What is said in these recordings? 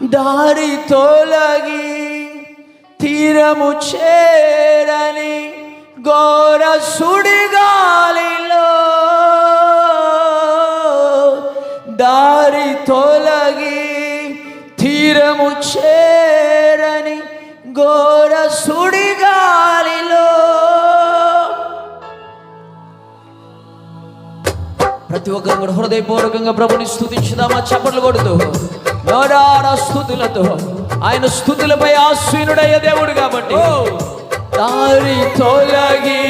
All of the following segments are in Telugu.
దారి తొలగి తీరము చేరని ఘోర సుడిగాలిలో దారి తొలగి తీరము చేరని ఘోర సుడిగాలిలో ప్రతి ఒక్కరు కూడా హృదయపూర్వకంగా ప్రభుని స్థుతించుదామా? చప్పట్లు కొడుతూ. స్థుతులతో. ఆయన స్థుతులపై ఆశ్వీనుడయ్య దేవుడు కాబట్టి. దారి తొలగి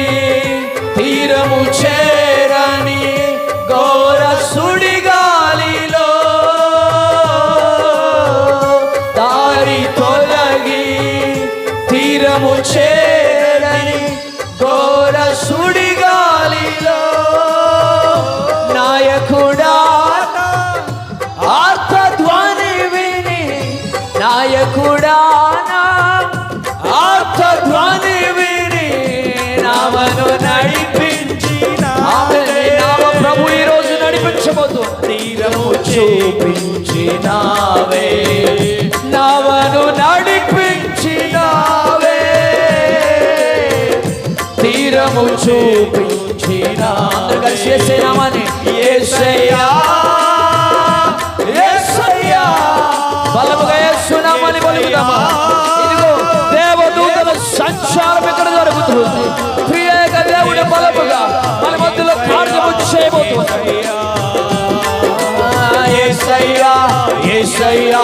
తీరము చేరని ఘోర చూపించినావే. నవను నడిపించినావే. తీరము చూపించినా కలిసి చేసేనామని ఏసయ్యా. ఏసయ్యా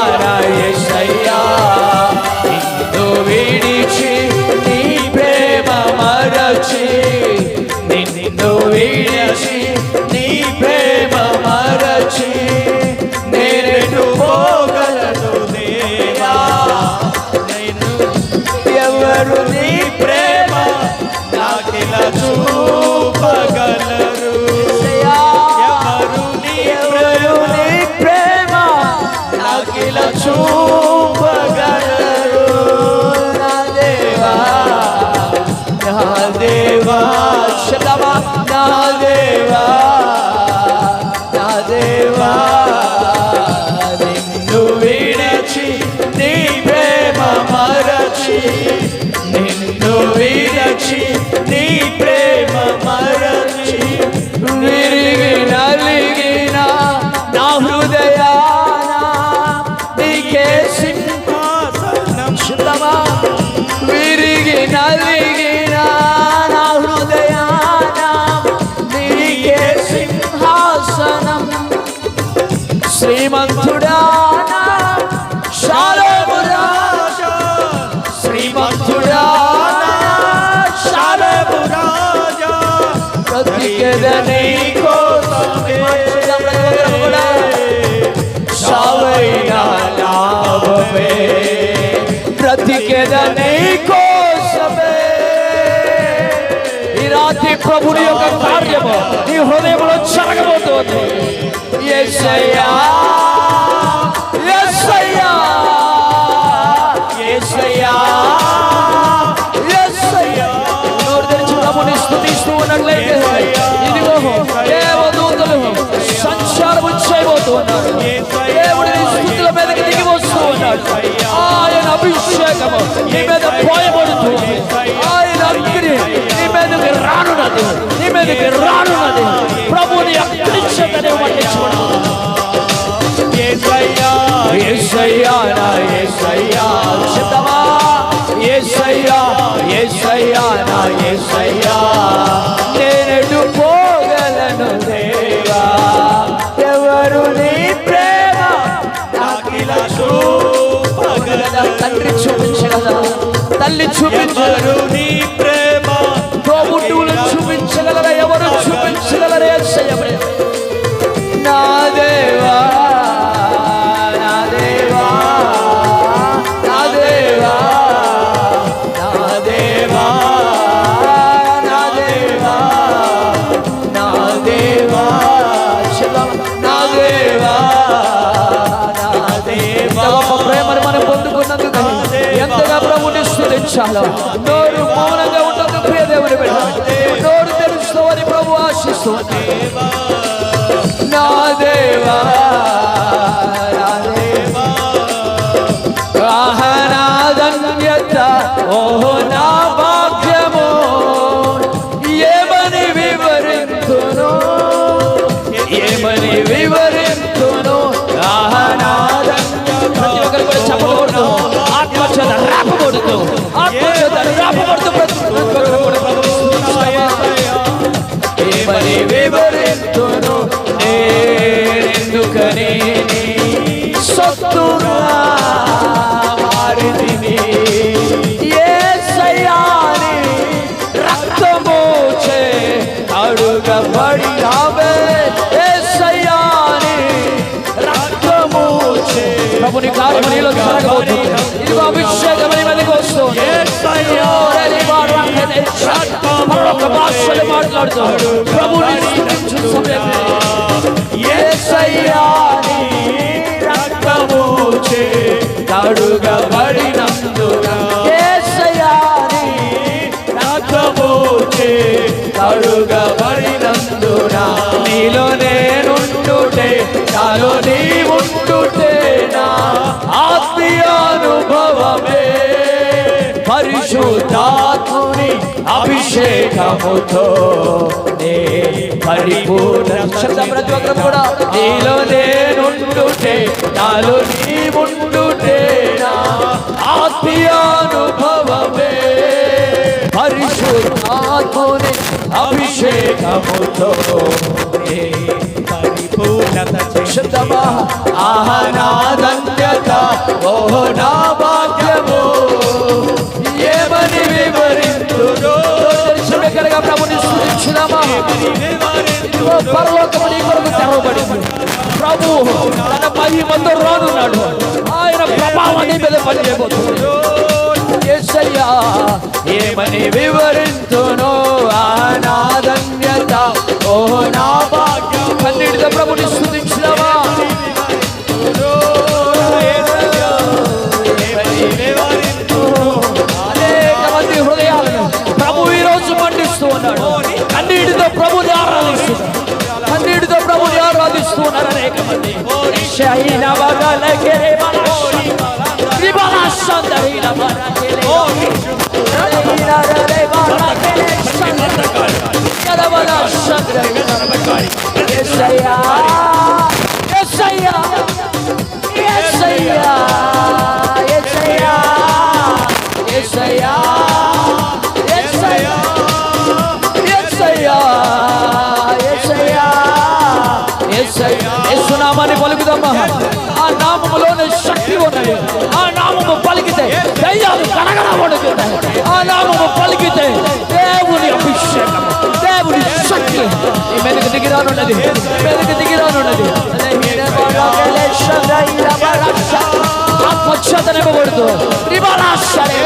మరచి నిన్ను कोई ना लाभवे। प्रतिकेदने को सबे ইরাতে প্রভুর ইয়োগা কার্যব নি হলে বড় ছাগব তো ইয়েসায়া అభిషేకము నీ మీద పోయబడుతుంది ఆయన అగ్ని నీ మీదకి రానున్నది నీ మీదకి రానున్నది ప్రభుని అగ్నించకనే పట్టించుకోవడం ఏసయ్యా ఏసయ్యా నా ఏసయ్యా సిద్ధమా ఏసయ్యా ఏసయ్యా నా ఏసయ్యా تلچو بن తల్లి تلچو بن స్థుతించాలో నోరు మౌనంగా ఉన్నందుకు ప్రియ దేవుని బిడ్డ నోరు తెరుస్తావని ప్రభు ఆశిస్తూ మరొక భాషలు మాట్లాడుతాడు ప్రభుని స్థుతించు సమయమే రక్తము అభిషేకముతో నే పరిపూర్ణ ప్రతి ఒక్కరు కూడా నీలో నేనుండుటే నాలో నీ ఉండుటే నా ఆత్మీయానుభవమే. పరిశుద్ధాత్ముని అభిషేకముతో నే పరిపూర్ణత శబ్దమా ఆహనాదంత్యత ఓహో నా భాగ్యము. పరలోకము నీ కొరకు తెరవబడింది. ప్రభు తన మహిమతో రానున్నాడు. ఆయన ప్రభావం నీ మీద పనిచేయబోతుంది యేసయ్యా ఏమని వివరింతును ఆనాదన్యత ఓ నా భాగ్యం. కన్నీటితో ప్రభుని స్థుతించినవా? షహీన వగలకెరే బలషి, రిబలషందరీన వరకెరే. షహీన రరే వరకెరే షందరీన. యదవలషందరీన. యేసయ్యా, యేసయ్యా, యేసయ్యా, యేసయ్యా, యేసయ్యా, యేసయ్యా, యేసయ్యా, యేసయ్యా, యేసయ్యా. యేసు నామాన్ని పలుకుదమ్మా ఆ నామములోనే శక్తి ఉన్నది ఆ నామము పలికితే దయ్యాలు కనగన పడుతున్నాయి ఆ నామము పలికితే దేవుని అభిషేకం దేవుని శక్తి ఈ మీదకి దిగిరానున్నది ఈ మీదకి దిగిరానున్నది ఆత్మక్షత నివ్వబడుతూ రిబాలాశరే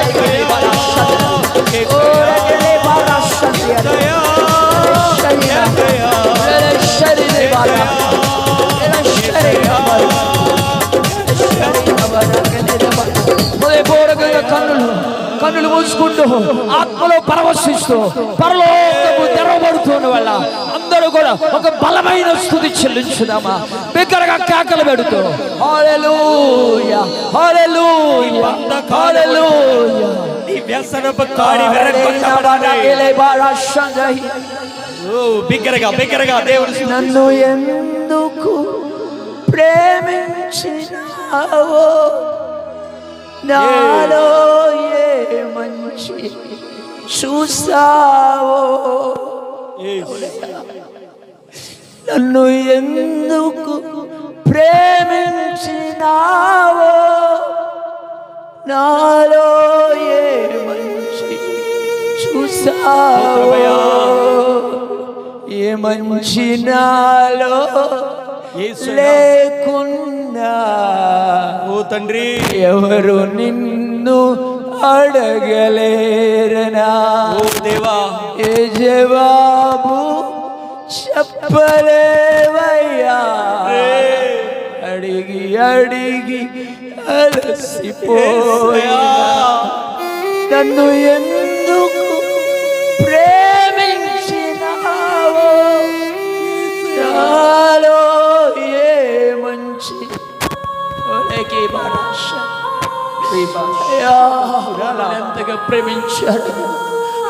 మూసుకుంటూ ఆత్మలో పరవశిస్తూ పరలోకము తెరవబడుతున్న వల్ల అందరూ కూడా ఒక బలమైన స్థుతి చెల్లించుదామా? బిగ్గరగా కేకలు పెడుతూ బిగ్గరగా బిగ్గరగా దేవుడు నన్ను ఎందుకు ప్రేమించినావో? నాలో మంచి చూసావో? నన్ను ఎందుకు ప్రేమించినావో? నాలో ఏ మంచి చూసావో? ఏ మంచి నాలో. లేకున్నా ఓ తండ్రి. ఎవరు నిన్ను അടകലേരനാ യജവാബു ശപ്പലേ വയ്യാ. അടികി അടികി അലസിപ്പോയ. തന്നു എന്ന് మమ్మల్ని ఎంతగా ప్రేమించాడు.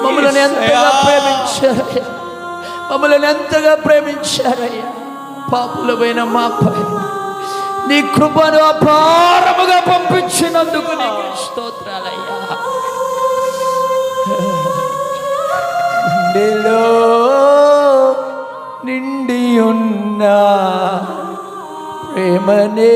మమ్మల్ని ఎంతగా ప్రేమించారయ్యా మమ్మల్ని ఎంతగా ప్రేమించారయ్యా పాపులమైన మాపై నీ కృపను అపారముగా పంపించినందుకు నీకు స్తోత్రాలయ్యా. నిండి ఉన్న ప్రేమనే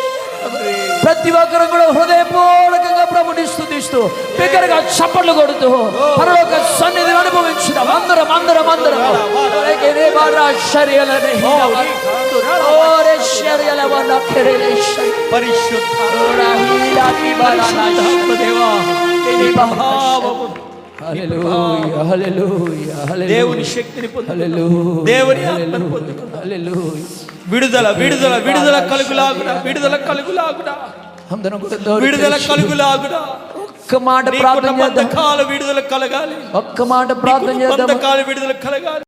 ప్రతి ఒక్కరు కూడా హృదయపూర్వకంగా ప్రభుని స్తుతిస్తూ బిగ్గరగా చప్పట్లు కొడుతూ పరలోక సన్నిధిని అనుభవించుదాం. అందరం అందరం అందరం. పరిశుద్ధ దేవుని శక్తిని దేవుని విడుదల విడుదల విడుదల కలుగులాగునా విడుదల కలుగులాగునా. నోరు విడుదల తెరిచి కలుగులాగునా ఒక్క మాట ప్రార్థన బంధకాలు విడుదల కలగాలి. ఒక్క మాట ప్రార్థన చేద్దాం విడుదల కలగాలి.